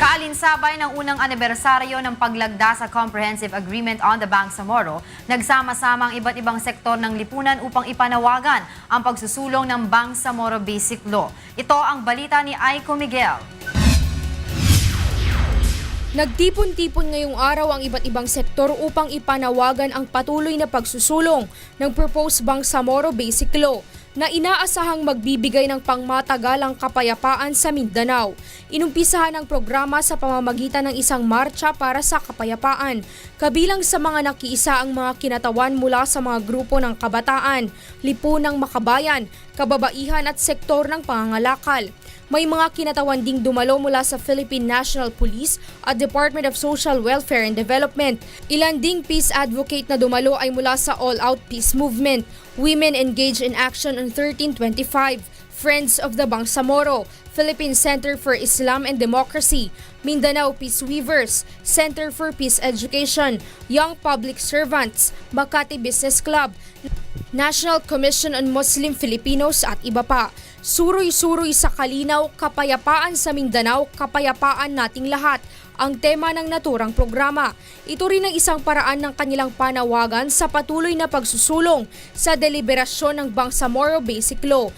Kaalinsabay ng unang anibersaryo ng paglagda sa Comprehensive Agreement on the Bangsamoro, nagsama-sama ang iba't ibang sektor ng lipunan upang ipanawagan ang pagsusulong ng Bangsamoro Basic Law. Ito ang balita ni Aiko Miguel. Nagtipon-tipon ngayong araw ang iba't ibang sektor upang ipanawagan ang patuloy na pagsusulong ng proposed Bangsamoro Basic Law na inaasahang magbibigay ng pangmatagalang kapayapaan sa Mindanao. Inumpisahan ang programa sa pamamagitan ng isang marcha para sa kapayapaan. Kabilang sa mga nakiisa ang mga kinatawan mula sa mga grupo ng kabataan, lipunang makabayan, kababaihan at sektor ng pangangalakal. May mga kinatawan ding dumalo mula sa Philippine National Police at Department of Social Welfare and Development. Ilan ding peace advocate na dumalo ay mula sa All Out Peace Movement, Women Engaged in Action on 1325, Friends of the Bangsamoro, Philippine Center for Islam and Democracy, Mindanao Peace Weavers, Center for Peace Education, Young Public Servants, Makati Business Club, National Commission on Muslim Filipinos at iba pa. Suroy-suroy sa kalinaw, kapayapaan sa Mindanao, kapayapaan nating lahat ang tema ng naturang programa. Ito rin ang isang paraan ng kanilang panawagan sa patuloy na pagsusulong sa deliberasyon ng Bangsamoro Basic Law.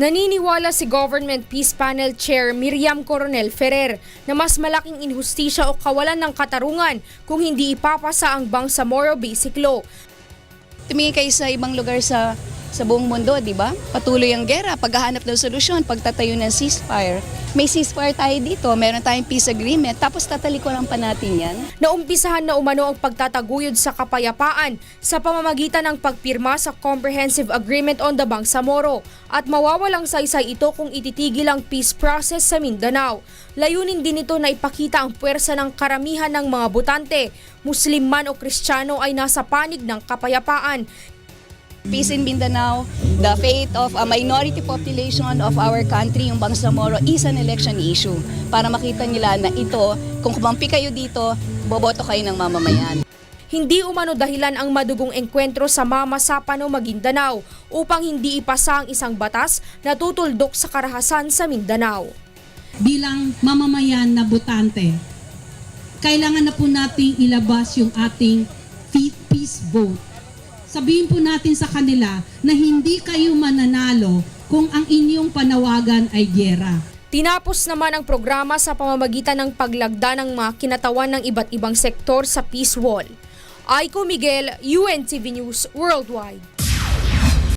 Naniniwala si Government Peace Panel Chair Miriam Coronel Ferrer na mas malaking inhustisya o kawalan ng katarungan kung hindi ipapasa ang Bangsamoro Basic Law. Tumingin kayo sa ibang lugar sa sa buong mundo, di ba? Patuloy ang gera, paghahanap ng solusyon, pagtatayo ng ceasefire. May ceasefire tayo dito, meron tayong peace agreement, tapos tatalikuran pa natin yan. Naumpisahan na umano ang pagtataguyod sa kapayapaan sa pamamagitan ng pagpirma sa Comprehensive Agreement on the Bangsamoro at mawawalang saysay ito kung ititigil ang peace process sa Mindanao. Layunin din ito na ipakita ang puwersa ng karamihan ng mga botante, Muslim man o Kristiyano ay nasa panig ng kapayapaan. Peace in Mindanao, the fate of a minority population of our country, yung Bangsamoro, is an election issue. Para makita nila na ito, kung kumampi kayo dito, boboto kayo ng mamamayan. Hindi umano dahilan ang madugong engkwentro sa Mama Sapano, Maguindanao upang hindi ipasa ang isang batas na tutuldok sa karahasan sa Mindanao. bilang mamamayan na botante, kailangan na po nating ilabas yung ating peace vote. Sabihin po natin sa kanila na hindi kayo mananalo kung ang inyong panawagan ay gyera. Tinapos naman ang programa sa pamamagitan ng paglagda ng mga kinatawan ng iba't ibang sektor sa Peace Wall. Aiko Miguel, UNTV News Worldwide.